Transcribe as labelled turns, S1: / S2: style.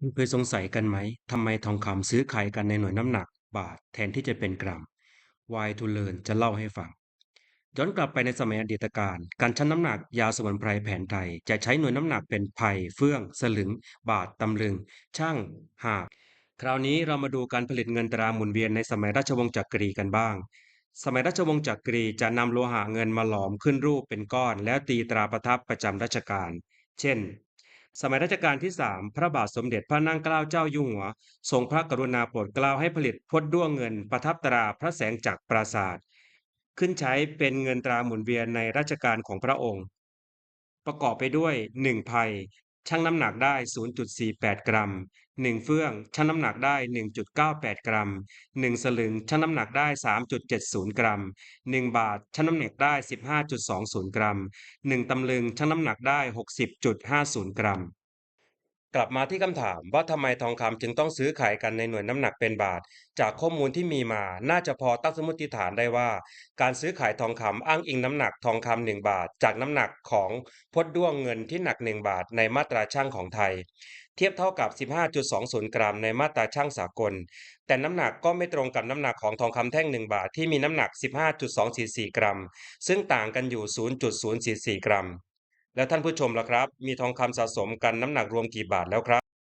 S1: คุณเคยสงสัยกันไหม ทำไมทองคำซื้อขายกันในหน่วยน้ำหนักบาทแทนที่จะเป็นกรัม Why to Learn จะเล่าให้ฟัง ย้อนกลับไปในสมัยอดีตการ การชั่งน้ำหนักยาสมุนไพรแผนไทย จะใช้หน่วยน้ำหนักเป็นไผ่เฟื่อง สลึง บาทตำลึง ช่างหากคราวนี้เรามาดูการผลิตเงินตราหมุนเวียนในสมัยราชวงศ์จักรีกันบ้าง สมัยราชวงศ์จักรีจะนำโลหะเงินมาหลอมขึ้นรูปเป็นก้อน แล้วตีตราประทับประจำราชการ เช่น สมัยรัชกาลที่ 3 พระบาทสมเด็จพระนั่งเกล้าเจ้าอยู่หัว ทรงพระกรุณาโปรดเกล้าให้ผลิตพดด้วงเงินประทับตราพระแสงจากปราศาสตร์ขึ้นใช้เป็นเงินตราหมุนเวียนในรัชกาลของพระองค์ ประกอบไปด้วย1ไผ่ ชั่งน้ำหนักได้ 0.48 กรัม 1 เฟื่อง ชั่งน้ำหนักได้ 1.98 กรัม 1 สลึง ชั่งน้ำหนักได้ 3.70 กรัม 1 บาท ชั่งน้ำหนักได้ 15.20 กรัม 1 ตำลึง ชั่งน้ำหนักได้ 60.50 กรัม กลับมาที่คำถามว่าทำไมทองคำจึงต้องซื้อขายกันในหน่วยน้ำหนักเป็นบาท จากข้อมูลที่มีมาน่าจะพอตั้งสมมติฐานได้ว่า การซื้อขายทองคำอ้างอิงน้ำหนักทองคำหนึ่งบาท จากน้ำหนักของพดด้วงเงินที่หนัก1บาทในมาตราช่างของไทย เทียบเท่ากับ 15.20 กรัมในมาตราช่างสากล แต่น้ำหนักก็ไม่ตรงกับน้ำหนักของทองคำแท่ง 1 บาทที่มีน้ำหนัก 15.244 กรัม ซึ่งต่างกันอยู่ 0.044 กรัม แล้วท่านผู้ชมล่ะครับ มีทองคำสะสมกันน้ำหนักรวมกี่บาทแล้วครับ